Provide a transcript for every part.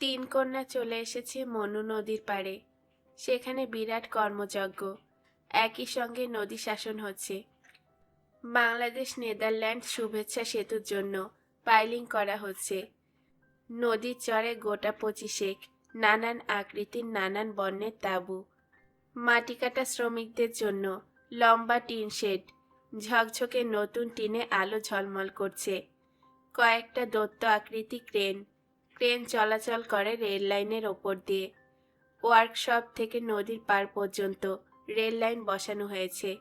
তিন কন্যা চলে এসেছে মনু নদীর পাড়ে। সেখানে বিরাট কর্মযজ্ঞ। একই সঙ্গে নদী শাসন হচ্ছে। বাংলাদেশ নেদারল্যান্ড শুভেচ্ছা সেতুর জন্য পাইলিং করা হচ্ছে। নদীর চরে গোটা পঁচিশেক নানান আকৃতির নানান বর্ণের তাঁবু। মাটি কাটা শ্রমিকদের জন্য লম্বা টিন শেড। ঝকঝকে নতুন টিনে আলো ঝলমল করছে। কয়েকটা দত্ত আকৃতি ক্রেন ক্রেন চলাচল করে রেল লাইনের ওপর দিয়ে। ওয়ার্কশপ থেকে নদীর পার পর্যন্ত রেল লাইন বসানো হয়েছে।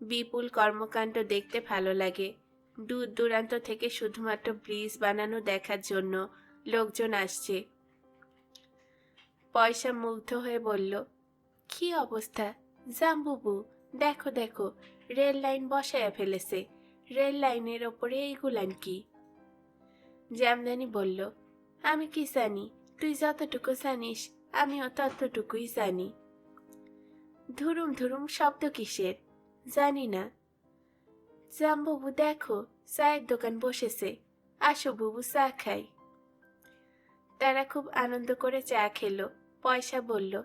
বিপুল কর্মকাণ্ড দেখতে ভালো লাগে। দূর দূরান্ত থেকে শুধুমাত্র ব্রিজ বানানো দেখার জন্য লোকজন আসছে। পয়সা মুগ্ধ হয়ে বলল, কি অবস্থা? জাম্বুবু, দেখো দেখো, রেল লাইন বসায়া ফেলেছে। রেল লাইনের ওপরে এইগুলান কি? জামদানি বলল আমি কি জানি? তুই যতটুকু জানিস, আমিও ততটুকুই জানি। ধুরুম ধুরুম শব্দ কিসের? জানি না। জাম্বুবু দেখো, চায়ের দোকান বসেছে। আসো বুবু, চা খাই। তারা খুব আনন্দ করে চা খেলো। পয়সা বলল,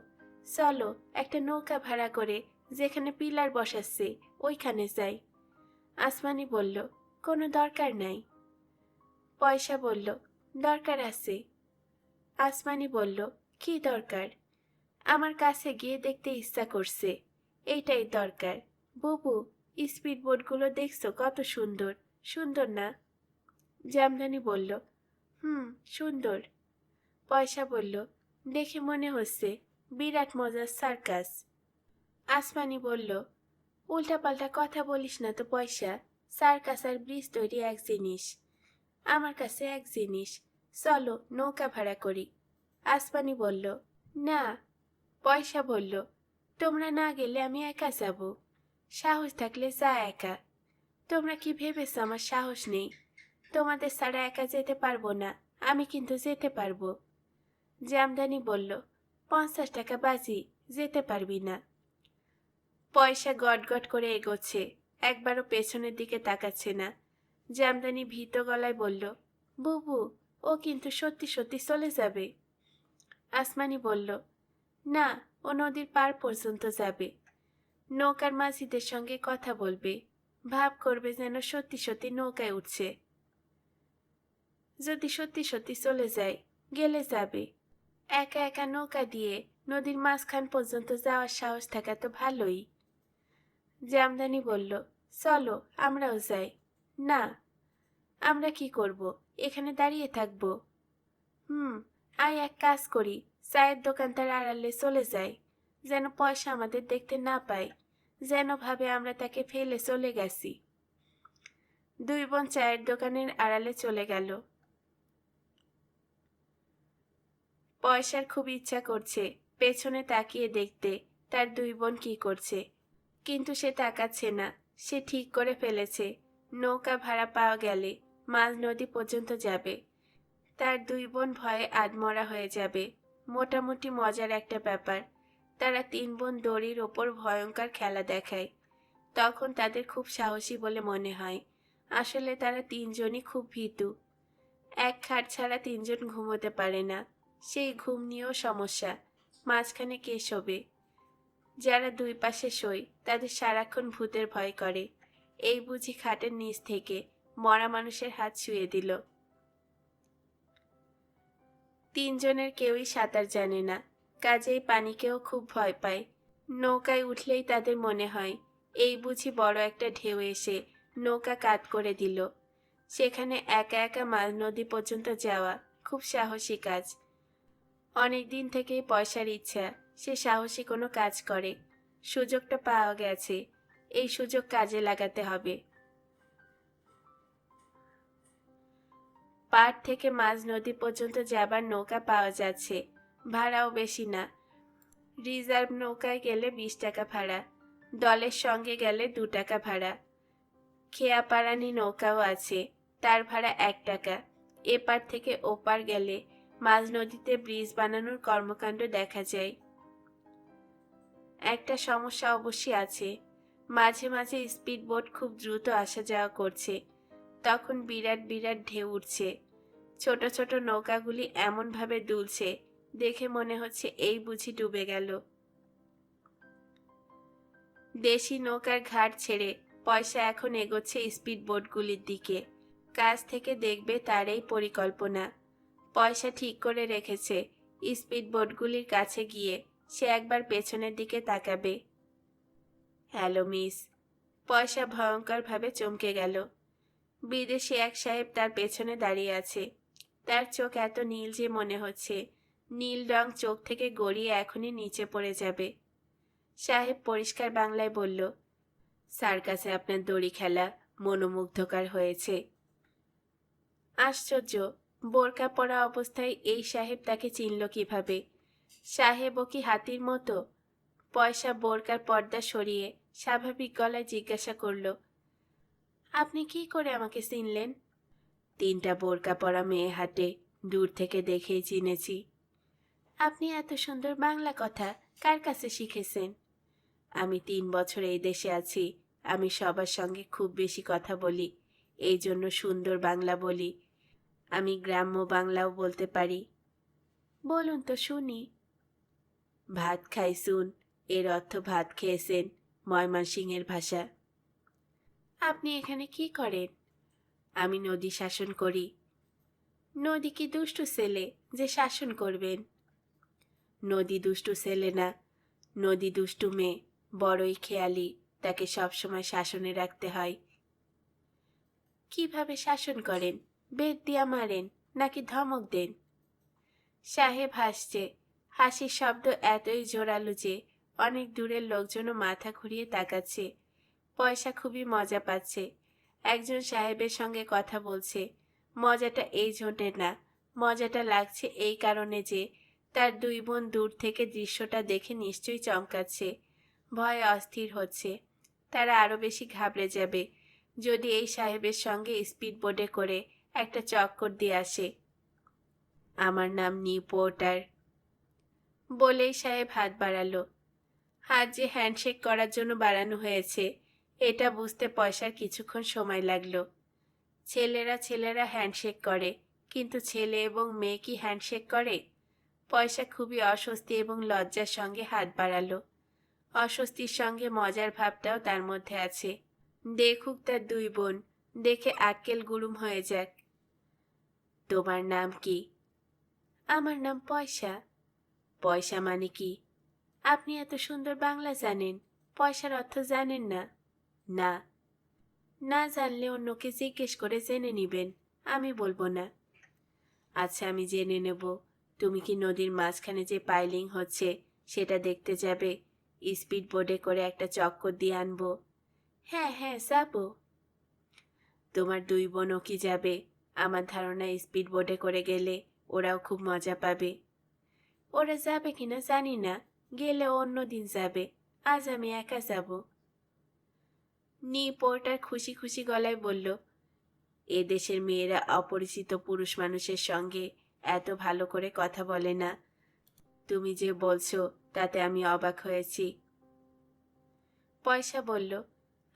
চলো, একটা নৌকা ভাড়া করে যেখানে পিলার বসাচ্ছে, ওইখানে যাই। আসমানি বলল, কোনো দরকার নাই। পয়সা বলল দরকার আছে। আসমানি বলল, কি দরকার? আমার কাছে গিয়ে দেখতে ইচ্ছা করছে। এইটাই দরকার। বুবু স্পিড বোটগুলো দেখছ কত সুন্দর। সুন্দর না? জামদানি বলল, হুম, সুন্দর। পয়সা বলল, দেখে মনে হচ্ছে, বিরাট মজার সার্কাস। আসমানি বলল, উল্টাপাল্টা কথা বলিস না তো পয়সা। সার্কাস আর ব্রিজ তৈরি এক জিনিস। আমার কাছে এক জিনিস। চলো, নৌকা ভাড়া করি। আসমানি বলল, না। পয়সা বলল, তোমরা না গেলে আমি একা যাব। সাহস থাকলে যা একা। তোমরা কি ভেবেছ আমার সাহস নেই? তোমাদের ছাড়া একা যেতে পারব না, আমি কিন্তু যেতে পারব। জামদানি বলল, পঞ্চাশ টাকা বাজি, যেতে পারবি না। পয়সা গট গট করে এগোচ্ছে, একবারও পেছনের দিকে তাকাচ্ছে না। জামদানি ভীত গলায় বলল, বুবু, ও কিন্তু সত্যি সত্যি চলে যাবে। আসমানি বলল, না, ও নদীর পার পর্যন্ত যাবে। নৌকার মাঝিদের সঙ্গে কথা বলবে, ভাব করবে যেন সত্যি সত্যি নৌকায় উঠছে। যদি সত্যি সত্যি চলে যায়, গেলে যাবে। একা একা নৌকা দিয়ে নদীর মাঝখান পর্যন্ত যাওয়ার সাহস থাকা তো ভালোই। জামদানি বলল, চলো, আমরাও যাই। না আমরা কি করব? এখানে দাঁড়িয়ে থাকব। হুম, আয় এক কাজ করি। চায়ের দোকানটার আড়ালে চলে যাই। যেন পয়সা আমাদের দেখতে না পায় যেন ভাবে আমরা তাকে ফেলে চলে গেছি। দুই বোন চায়ের দোকানের আড়ালে চলে গেল। পয়সার খুব ইচ্ছা করছে পেছনে তাকিয়ে দেখতে তার দুই বোন কি করছে। কিন্তু সে তাকাচ্ছে না। সে ঠিক করে ফেলেছে। নৌকা ভাড়া পাওয়া গেলে। মাঝ নদী পর্যন্ত যাবে। তার দুই বোন ভয়ে আধমরা হয়ে যাবে। মোটামুটি মজার একটা ব্যাপার। তারা তিন বোন দড়ির ওপর ভয়ঙ্কর খেলা দেখায়। তখন তাদের খুব সাহসী বলে মনে হয়। আসলে তারা তিনজনই খুব ভীতু। এক খাট ছাড়া তিনজন ঘুমোতে পারে না। সেই ঘুম নিয়েও সমস্যা। মাঝখানে কে শোবে? যারা দুই পাশে শোয়, তাদের সারাক্ষণ ভূতের ভয় করে। এই বুঝি খাটের নিচ থেকে। মরা মানুষের হাত ছুঁয়ে দিল। তিনজনের কেউই সাঁতার জানে না। কাজেই পানিকেও খুব ভয় পায়। নৌকায় উঠলেই তাদের মনে হয়, এই বুঝি বড় একটা ঢেউ এসে নৌকা কাত করে দিল। সেখানে একা একা মাঝ নদী পর্যন্ত যাওয়া খুব সাহসী কাজ। অনেক দিন থেকেই পয়সার ইচ্ছা, সে সাহসী কোনো কাজ করে। সুযোগটা পাওয়া গেছে। এই সুযোগ কাজে লাগাতে হবে। পাড় থেকে মাঝ নদী পর্যন্ত যাবার নৌকা পাওয়া যাচ্ছে। ভাড়াও বেশি না। রিজার্ভ নৌকায় গেলে বিশ টাকা ভাড়া। দলের সঙ্গে গেলে দু টাকা ভাড়া। খেয়াপাড়ানি নৌকাও আছে, তার ভাড়া এক টাকা। এপার থেকে ওপার গেলে মাঝ নদীতে ব্রিজ বানানোর কর্মকাণ্ড দেখা যায়। একটা সমস্যা অবশ্যই আছে। মাঝে মাঝে স্পিড বোট খুব দ্রুত আসা যাওয়া করছে। তখন বিরাট বিরাট ঢেউ উঠছে। ছোট ছোট নৌকাগুলি এমনভাবে দুলছে দেখে মনে হচ্ছে এই বুঝি ডুবে গেল। দেশি নৌকার ঘাট ছেড়ে পয়সা এখন এগোচ্ছে স্পিড বোটগুলির দিকে। কাজ থেকে দেখবে তার এই পরিকল্পনা। পয়সা ঠিক করে রেখেছে স্পিড বোটগুলির কাছে গিয়ে সে একবার পেছনের দিকে তাকাবে। Hello, miss. পয়সা ভয়ঙ্করভাবে চমকে গেল। বিদেশি এক সাহেব তার পেছনে দাঁড়িয়ে আছে। তার চোখ এত নীল যে মনে হচ্ছে। নীল রং চোখ থেকে গড়িয়ে এখনই নিচে পড়ে যাবে। সাহেব পরিষ্কার বাংলায় বলল স্যার কাছে আপনার দড়ি খেলা মনোমুগ্ধকর হয়েছে। আশ্চর্য! বোরকা পরা অবস্থায় এই সাহেব তাকে চিনল কীভাবে? সাহেবও কি হাতির মতো? পয়সা বোরকার পর্দা সরিয়ে স্বাভাবিক গলায় জিজ্ঞাসা করল আপনি কি করে আমাকে চিনলেন? তিনটা বোরকা পরা মেয়ে হাটে, দূর থেকে দেখেই চিনেছি। আপনি এত সুন্দর বাংলা কথা কার কাছে শিখেছেন? আমি তিন বছর এই দেশে আছি, আমি সবার সঙ্গে খুব বেশি কথা বলি, এই জন্য সুন্দর বাংলা বলি। আমি গ্রাম্য বাংলাও বলতে পারি। বলুন তো শুনি। ভাত খাই শুন এর অর্থ ভাত খেয়েছেন, ময়মনসিংহের ভাষা। আপনি এখানে কি করেন? আমি নদী শাসন করি। নদী কি দুষ্টু ছেলে যে শাসন করবেন? নদী দুষ্টু ছেলে না, নদী দুষ্টু মেয়ে, বড়ই খেয়ালি, তাকে সবসময় শাসনে রাখতে হয়। কীভাবে শাসন করেন? বেদ দিয়া মারেন নাকি ধমক দেন? সাহেব হাসছে, হাসির শব্দ এতই জোরালো যে অনেক দূরের লোকজনও মাথা ঘুরিয়ে তাকাচ্ছে। পয়সা খুবই মজা পাচ্ছে। একজন সাহেবের সঙ্গে কথা বলছে, মজাটা এই জন্যে না। মজাটা লাগছে এই কারণে যে তার দুই বোন দূর থেকে দৃশ্যটা দেখে নিশ্চয়ই চমকাচ্ছে। ভয়ে অস্থির হচ্ছে। তারা আরও বেশি ঘাবড়ে যাবে। যদি এই সাহেবের সঙ্গে স্পিড বোর্ডে করে একটা চক্কর দিয়ে আসে। আমার নাম নিউ পোর্টার বলেই সাহেব হাত বাড়ালো। হাত যে হ্যান্ডশেক করার জন্য বাড়ানো হয়েছে। এটা বুঝতে পয়সার কিছুক্ষণ সময় লাগল। ছেলেরা ছেলেরা হ্যান্ডশেক করে, কিন্তু ছেলে এবং মেয়ে কি হ্যান্ডশেক করে? পয়সা খুবই অস্বস্তি এবং লজ্জার সঙ্গে হাত বাড়ালো। অস্বস্তির সঙ্গে মজার ভাবটাও তার মধ্যে আছে। দেখুক তার দুই বোন, দেখে আক্কেল গুরুম হয়ে যাক। তোমার নাম কি? আমার নাম পয়সা। পয়সা মানে কি? আপনি এত সুন্দর বাংলা জানেন, পয়সার অর্থ জানেন না। না। না জানলে অন্যকে জিজ্ঞেস করে জেনে নিবেন, আমি বলব না। আচ্ছা আমি জেনে নেব। তুমি কি নদীর মাঝখানে যে পাইলিং হচ্ছে, সেটা দেখতে যাবে। স্পিড বোর্ডে করে একটা চক্কর দিয়ে আনব। হ্যাঁ হ্যাঁ যাব। তোমার দুই বোনও কি যাবে? আমার ধারণা স্পিড বোর্ডে করে গেলে ওরাও খুব মজা পাবে। ওরা যাবে কিনা জানি না, গেলে অন্য দিন যাবে। আজ আমি একা যাব। নি পোর্টার খুশি খুশি গলায় বলল, এ দেশের মেয়েরা অপরিচিত পুরুষ মানুষের সঙ্গে এত ভালো করে কথা বলে না। তুমি যে বলছো তাতে আমি অবাক হয়েছি। পয়সা বলল,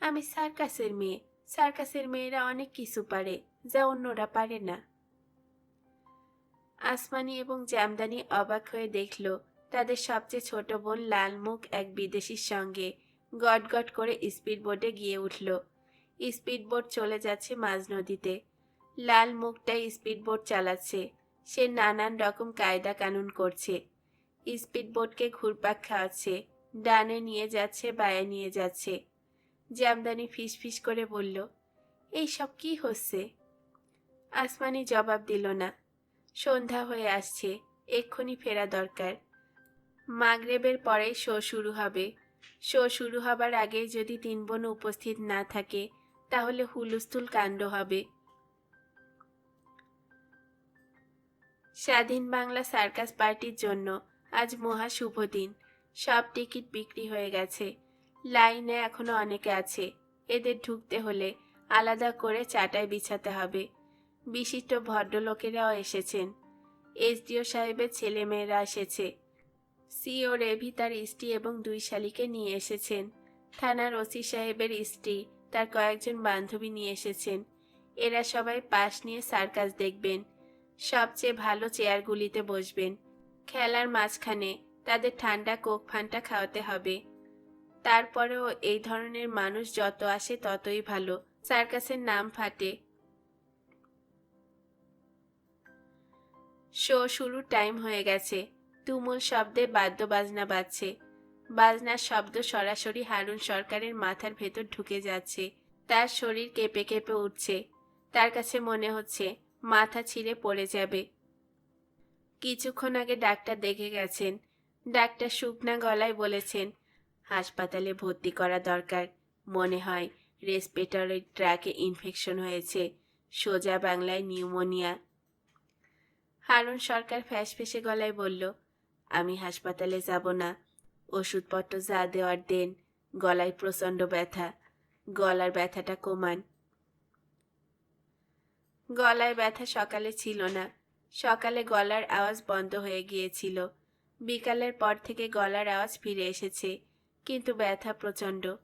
আমি সার্কাসের মেয়ে। সার্কাসের মেয়েরা অনেক কিছু পারে যা অন্যরা পারে না। আসমানি এবং জামদানি অবাক হয়ে দেখল, তাদের সবচেয়ে ছোট বোন লাল মুখ এক বিদেশির সঙ্গে গট গট করে স্পিড বোটে গিয়ে উঠল। স্পিড বোট চলে যাচ্ছে মাঝ নদীতে। লাল মুখটাই স্পিড বোট চালাচ্ছে। সে নানান রকম কায়দা কানুন করছে। স্পিড বোটকে ঘুরপাক খাওয়াচ্ছে। ডানে নিয়ে যাচ্ছে, বায়ে নিয়ে যাচ্ছে। জামদানি ফিস ফিস করে বলল, এই সব কি হচ্ছে? আসমানি জবাব দিল না। সন্ধ্যা হয়ে আসছে। এক্ষুনি ফেরা দরকার। মাগরেবের পরে শো শুরু হবে। শো শুরু হবার আগে যদি তিন বোন উপস্থিত না থাকে, তাহলে হুলস্থুল কাণ্ড হবে। স্বাধীন বাংলা সার্কাস পার্টির জন্য আজ মহা শুভ দিন। সব টিকিট বিক্রি হয়ে গেছে। লাইনে এখনও অনেকে আছে। এদের ঢুকতে হলে আলাদা করে চাটায় বিছাতে হবে। বিশিষ্ট ভদ্রলোকেরাও এসেছেন। এসডিও সাহেবের ছেলেমেয়েরা এসেছে। সিও রেভি তার স্ত্রী এবং দুই শালিকে নিয়ে এসেছেন। থানার ওসি সাহেবের স্ত্রী, তার কয়েকজন বান্ধবী নিয়ে এসেছেন। এরা সবাই পাশ নিয়ে সার্কাস দেখবেন। সবচেয়ে ভালো চেয়ারগুলিতে বসবেন। খেলার মাঝখানে তাদের ঠান্ডা কোক ফান্টা খাওয়াতে হবে। তারপরেও এই ধরনের মানুষ যত আসে ততই ভালো। সার্কাসের নাম ফাটে। শো শুরুর টাইম হয়ে গেছে। তুমুল শব্দে বাদ্য বাজনা বাজছে। বাজনার শব্দ সরাসরি হারুন সরকারের মাথার ভেতর ঢুকে যাচ্ছে। তার শরীর কেঁপে কেঁপে উঠছে। তার কাছে মনে হচ্ছে মাথা ছিঁড়ে পড়ে যাবে। কিছুক্ষণ আগে ডাক্তার দেখে গেছেন। ডাক্তার শুকনা গলায় বলেছেন, হাসপাতালে ভর্তি করা দরকার। মনে হয় রেসপিরেটরি ট্র্যাকে ইনফেকশন হয়েছে। সোজা বাংলায় নিউমোনিয়া। হারুন সরকার ফ্যাসফেসে গলায় বলল আমি হাসপাতালে যাব না। ওষুধপত্র যা দেওয়ার দেন। গলায় প্রচণ্ড ব্যথা। গলার ব্যথাটা কমান। গলায় ব্যথা সকালে ছিল না। সকালে গলার আওয়াজ বন্ধ হয়ে গিয়েছিল। বিকালের পর থেকে গলার আওয়াজ ফিরে এসেছে, কিন্তু ব্যথা প্রচণ্ড।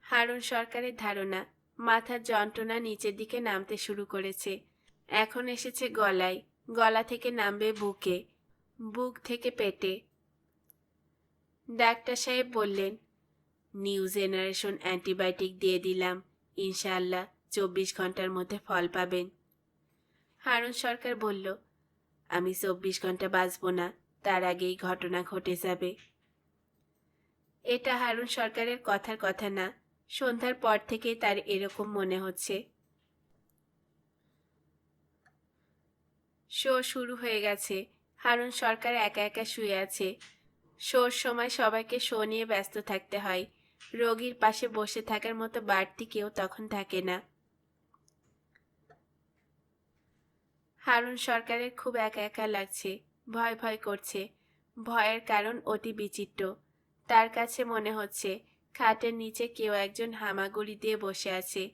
হারুন সরকারের ধারণা, মাথার যন্ত্রণা নিচের দিকে নামতে শুরু করেছে। এখন এসেছে গলায়। গলা থেকে নামবে বুকে। বুক থেকে পেটে। ডাক্তার সাহেব বললেন নিউ জেনারেশন অ্যান্টিবায়োটিক দিয়ে দিলাম। ইনশাল্লাহ চব্বিশ ঘণ্টার মধ্যে ফল পাবেন। হারুন সরকার বলল, আমি চব্বিশ ঘণ্টা বাঁচব না, তার আগেই ঘটনা ঘটে যাবে। এটা হারুন সরকারের কথার কথা না, সন্ধ্যার পর থেকে তার এরকম মনে হচ্ছে। শো শুরু হয়ে গেছে। হারুন সরকার একা একা শুয়ে আছে। শোর সময় সবাইকে শো নিয়ে ব্যস্ত থাকতে হয়। রোগীর পাশে বসে থাকার মতো বাড়তি কেউ তখন থাকে না। হারুন সরকারের খুব একা একা লাগছে, ভয় ভয় করছে। ভয়ের কারণ অতি বিচিত্র। তার কাছে মনে হচ্ছে, খাটের নিচে কেউ একজন হামাগুড়ি দিয়ে বসে আছে।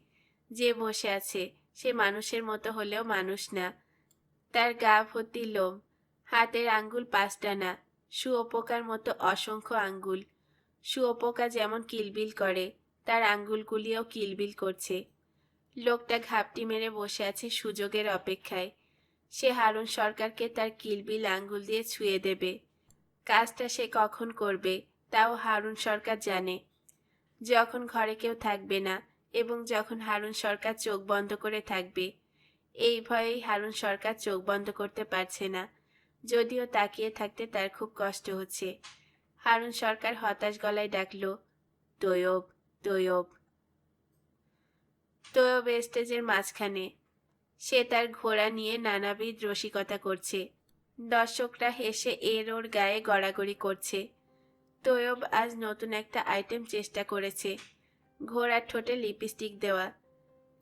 যে বসে আছে, সে মানুষের মতো হলেও মানুষ না। তার গা ভর্তি লোম। হাতের আঙ্গুল পাঁচটা না শুয়োপোকার মতো অসংখ্য আঙ্গুল। শুয়োপোকা যেমন কিলবিল করে, তার আঙ্গুলগুলিও কিলবিল করছে। লোকটা ঘাপটি মেরে বসে আছে সুযোগের অপেক্ষায়। সে হারুন সরকারকে তার কিলবিল আঙ্গুল দিয়ে ছুঁয়ে দেবে। কাজটা সে কখন করবে, তাও হারুন সরকার জানে। যখন ঘরে কেউ থাকবে না এবং যখন হারুন সরকার চোখ বন্ধ করে থাকবে, এই ভয়েই হারুন সরকার চোখ বন্ধ করতে পারছে না। যদিও তাকিয়ে থাকতে তার খুব কষ্ট হচ্ছে। হারুন সরকার হতাশ গলায় ডাকল, তৈয়ব তৈয়ব। তৈয়ব স্টেজের মাঝখানে। সে তার ঘোড়া নিয়ে নানাবিধ রসিকতা করছে। দর্শকরা হেসে এর ওর গায়ে গড়াগড়ি করছে। তৈয়ব আজ নতুন একটা আইটেম চেষ্টা করেছে, ঘোড়ার ঠোঁটে লিপস্টিক দেওয়া।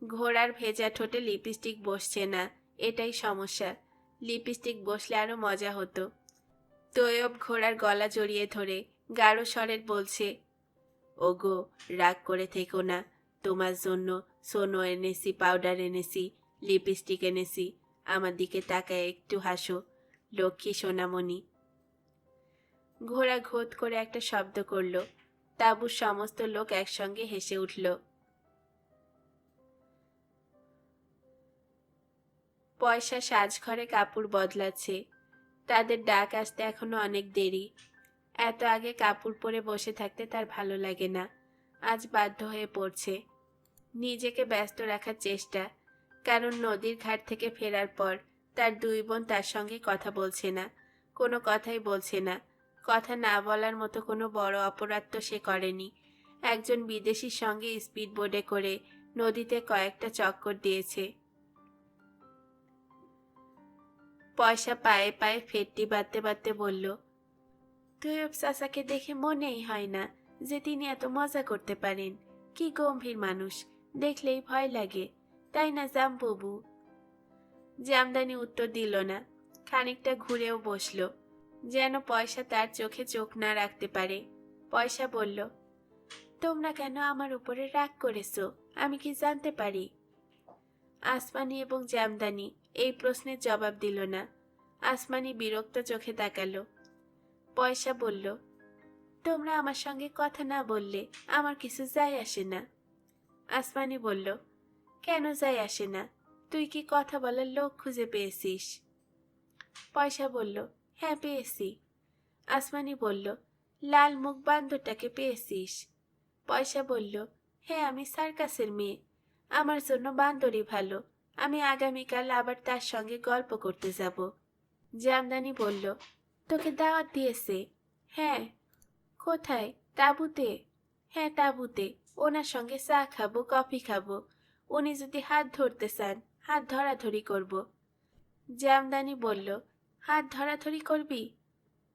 ঘোড়ার ভেজা ঠোঁটে লিপস্টিক বসছে না, এটাই সমস্যা। লিপস্টিক বসলে আরও মজা হতো। তৈয়ব ঘোড়ার গলা জড়িয়ে ধরে গাঢ় স্বরের বলছে, ওগো, রাগ করে থেকো না। তোমার জন্য সোনো এনেছি, পাউডার এনেছি, লিপস্টিক এনেছি। আমার দিকে তাকায় একটু হাসো, লক্ষ্মী সোনামণি। ঘোড়া ঘোত করে একটা শব্দ করল। তাঁবুর সমস্ত লোক একসঙ্গে হেসে উঠল। পয়সা সাজঘরে কাপড় বদলাচ্ছে। তাদের ডাক আসতে এখনও অনেক দেরি। এত আগে কাপড় পরে বসে থাকতে তার ভালো লাগে না। আজ বাধ্য হয়ে পড়ছে। নিজেকে ব্যস্ত রাখার চেষ্টা। কারণ নদীর ঘাট থেকে ফেরার পর তার দুই বোন তার সঙ্গে কথা বলছে না। কোনো কথাই বলছে না। কথা না বলার মতো কোনো বড় অপরাধ তো সে করেনি। একজন বিদেশির সঙ্গে স্পিড বোর্ডে করে নদীতে কয়েকটা চক্কর দিয়েছে। পয়সা পায়ে পায়ে ফেটটি বাঁধতে বাঁধতে বলল তৈয়ব চাচাকে দেখে মনেই হয় না যে তিনি এত মজা করতে পারেন। কি গম্ভীর মানুষ, দেখলেই ভয় লাগে। তাই না জামবুবু জামদানি উত্তর দিল না, খানিকটা ঘুরেও বসল, যেন পয়সা তার চোখে চোখ না রাখতে পারে। পয়সা বলল, তোমরা কেন আমার উপরে রাগ করেছ? আমি কি জানতে পারি? আসমানি এবং জামদানি এই প্রশ্নের জবাব দিল না। আসমানি বিরক্ত চোখে তাকালো। পয়সা বলল, তোমরা আমার সঙ্গে কথা না বললে আমার কিছু যায় আসে না। আসমানি বলল, কেন যায় আসে না? তুই কি কথা বলার লোক খুঁজে পেয়েছিস? পয়সা বলল হ্যাঁ পেয়েছি। আসমানি বলল, লাল মুখ বান্দরটাকে পেয়েছিস? পয়সা বলল হ্যাঁ আমি সার্কাসের মেয়ে। আমার জন্য বান্দরই ভালো। আমি আগামীকাল আবার তার সঙ্গে গল্প করতে যাব। জামদানি বলল, তোকে দাওয়াত দিয়েছে। হ্যাঁ। কোথায়? তাঁবুতে? হ্যাঁ তাঁবুতে। ওনার সঙ্গে চা খাব, কফি খাব। উনি যদি হাত ধরতে চান, হাত ধরাধরি করব। জামদানি বলল, হাত ধরাধরি করবি?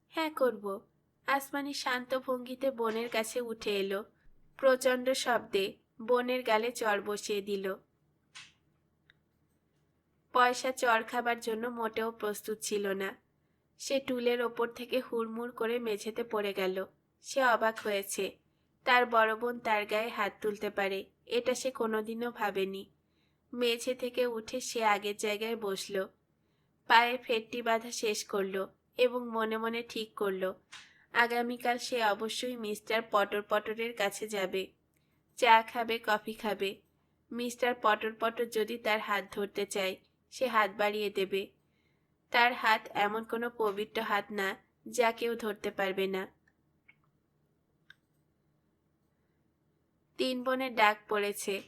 হ্যাঁ করব। আসমানি শান্ত ভঙ্গিতে বোনের কাছে উঠে এলো। প্রচণ্ড শব্দে বোনের গালে চর বসিয়ে দিল। পয়সা চর খাবার জন্য মোটেও প্রস্তুত ছিল না। সে টুলের ওপর থেকে হুড়মুড় করে মেঝেতে পড়ে গেল। সে অবাক হয়েছে। তার বড় বোন তার গায়ে হাত তুলতে পারে, এটা সে কোনোদিনও ভাবেনি। মেঝে থেকে উঠে সে আগের জায়গায় বসল। পায়ে ফেটটি বাঁধা শেষ করল এবং মনে মনে ঠিক করল, আগামীকাল সে অবশ্যই মিস্টার পটর পটরের কাছে যাবে। চা খাবে, কফি খাবে। মিস্টার পটর পটর যদি তার হাত ধরতে চায় সে হাত বাড়িয়ে দেবে। তার হাত এমন কোনো পবিত্র হাত না, যা কেউ ধরতে পারবে না। তিন বোনের ডাক পড়েছে,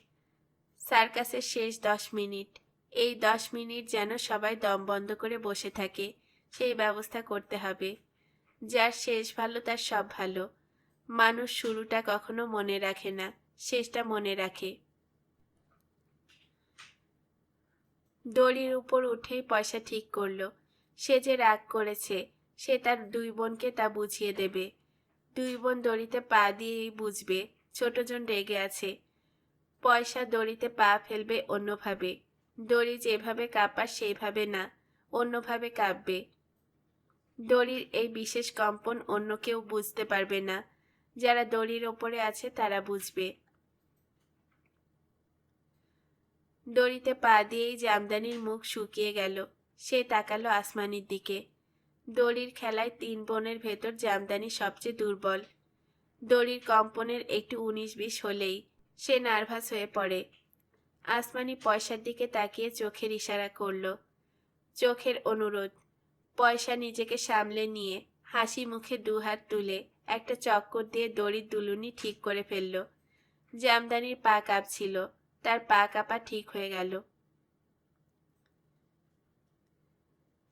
সার্কাসের শেষ দশ মিনিট। এই দশ মিনিট যেন সবাই দম বন্ধ করে বসে থাকে, সেই ব্যবস্থা করতে হবে। যার শেষ ভালো, তার সব ভালো। মানুষ শুরুটা কখনো মনে রাখে না, শেষটা মনে রাখে। দড়ির উপর উঠেই পয়সা ঠিক করল। সে যে রাগ করেছে, সে তার দুই বোনকে তা বুঝিয়ে দেবে। দুই বোন দড়িতে পা দিয়েই বুঝবে ছোটজন রেগে আছে। পয়সা দড়িতে পা ফেলবে অন্যভাবে। দড়ি যেভাবে কাঁপা সেইভাবে না, অন্যভাবে কাঁপবে। দড়ির এই বিশেষ কম্পন অন্য কেউ বুঝতে পারবে না। যারা দড়ির ওপরে আছে তারা বুঝবে। দড়িতে পা দিয়েই জামদানির মুখ শুকিয়ে গেল। সে তাকালো আসমানির দিকে। দড়ির খেলায় তিন বোনের ভেতর জামদানি সবচেয়ে দুর্বল। দড়ির কম্পনের একটু উনিশ বিশ হলেই সে নার্ভাস হয়ে পড়ে। আসমানি পয়সার দিকে তাকিয়ে চোখের ইশারা করল। চোখের অনুরোধ, পয়সা নিজেকে সামলে নিয়ে হাসি মুখে দুহাত তুলে একটা চক্কর দিয়ে দড়ির দুলুনি ঠিক করে ফেলল। জামদানির পা কাঁপছিল। তার পা কাপা ঠিক হয়ে গেল।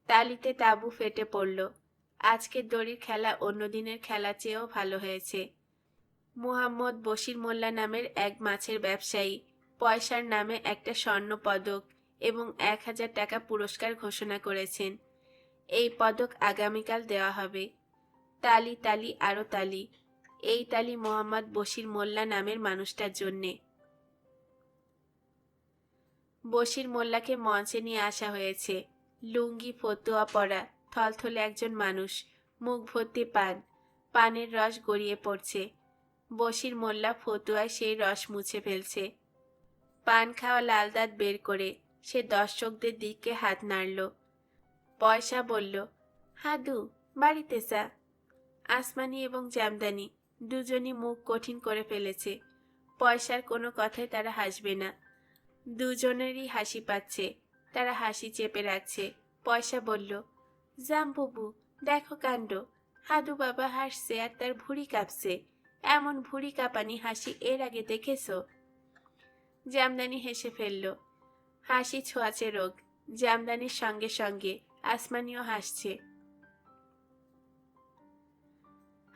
তালিতে তাবু ফেটে পড়ল। আজকের দড়ির খেলা অন্য দিনের খেলা চেয়েও ভালো হয়েছে। মুহাম্মদ বশির মোল্লা নামের এক মাছের ব্যবসায়ী, পয়সার নামে একটা স্বর্ণ পদক এবং এক হাজার টাকা পুরস্কার ঘোষণা করেছেন। এই পদক আগামীকাল দেওয়া হবে। তালি তালি আরও তালি। এই তালি মোহাম্মদ বশির মোল্লা নামের মানুষটার জন্যে। বশির মোল্লাকে মঞ্চে নিয়ে আসা হয়েছে। লুঙ্গি, ফতুয়া পরা, থলথলে একজন মানুষ, মুখ ভর্তি পান, পানের রস গড়িয়ে পড়ছে। বশির মোল্লা ফতুয়ায় সেই রস মুছে ফেলছে। পান খাওয়া লাল দাঁত বের করে সে দর্শকদের দিকে হাত নাড়ল। পয়সা বলল, হাদু, বাড়িতে চা আসমানি এবং জামদানি দুজনই মুখ কঠিন করে ফেলেছে। পয়সার কোনো কথায় তারা হাসবে না। দুজনেরই হাসি পাচ্ছে। তারা হাসি চেপে রাখছে। পয়সা বলল জাম্বুবু দেখো কাণ্ড। হাদু বাবা হাসছে আর তার ভুড়ি কাঁপছে। এমন ভুড়ি কাঁপানি হাসি এর আগে দেখেছ? জামদানি হেসে ফেলল, হাসি ছোঁয়াচে রোগ। জামদানির সঙ্গে সঙ্গে আসমানিও হাসছে।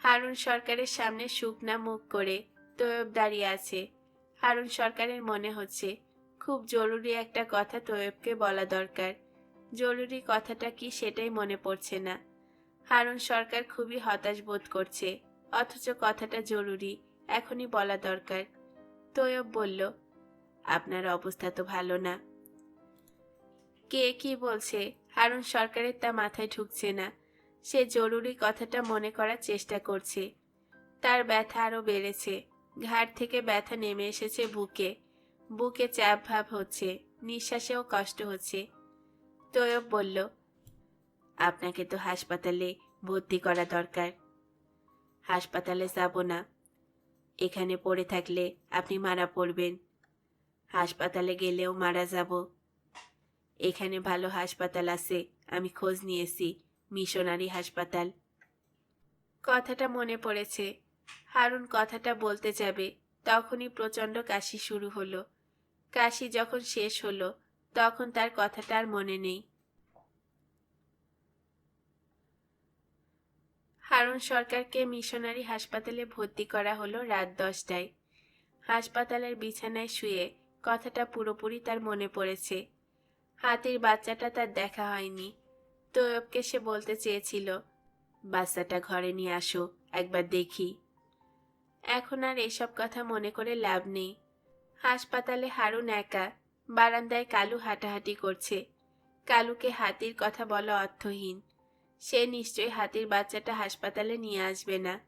হারুন সরকারের সামনে শুকনা মুখ করে তৈয়ব দাঁড়িয়ে আছে। হারুন সরকারের মনে হচ্ছে খুব জরুরি একটা কথা তৈয়বকে বলা দরকার। জরুরি কথাটা কি সেটাই মনে পড়ছে না। হারুন সরকার খুবই হতাশ বোধ করছে, অথচ কথাটা জরুরি, এখনই বলা দরকার। তৈয়ব বলল, আপনার অবস্থা তো ভালো না। কে কি বলছে? হারুন সরকারের তা মাথায় ঢুকছে না। সে জরুরি কথাটা মনে করার চেষ্টা করছে। তার ব্যথা আরও বেড়েছে। ঘাড় থেকে ব্যথা নেমে এসেছে বুকে। বুকে চাপ ভাব হচ্ছে, নিঃশ্বাসেও কষ্ট হচ্ছে। তৈয়ব বলল, আপনাকে তো হাসপাতালে ভর্তি করা দরকার। হাসপাতালে যাব না। এখানে পড়ে থাকলে আপনি মারা পড়বেন। হাসপাতালে গেলেও মারা যাব। এখানে ভালো হাসপাতাল আছে, আমি খোঁজ নিয়েছি, মিশনারি হাসপাতাল। কথাটা মনে পড়েছে। হারুন কথাটা বলতে যাবে, তখনই প্রচণ্ড কাশি শুরু হলো। কাশি যখন শেষ হলো, তখন তার কথাটা আর মনে নেই। হারুন সরকারকে মিশনারি হাসপাতালে ভর্তি করা হলো রাত দশটায়। হাসপাতালের বিছানায় শুয়ে কথাটা পুরোপুরি তার মনে পড়েছে। হাতির বাচ্চাটা তার দেখা হয়নি। তৈয়বকে সে বলতে চেয়েছিল, বাচ্চাটা ঘরে নিয়ে আসো, একবার দেখি। এখন আর এসব কথা মনে করে লাভ নেই। হাসপাতালে হারুন একা, বারান্দায় কালু হাঁটাহাঁটি করছে। কালুকে হাতির কথা বলা অর্থহীন। সে নিশ্চয়ই হাতির বাচ্চাটা হাসপাতালে নিয়ে আসবে না।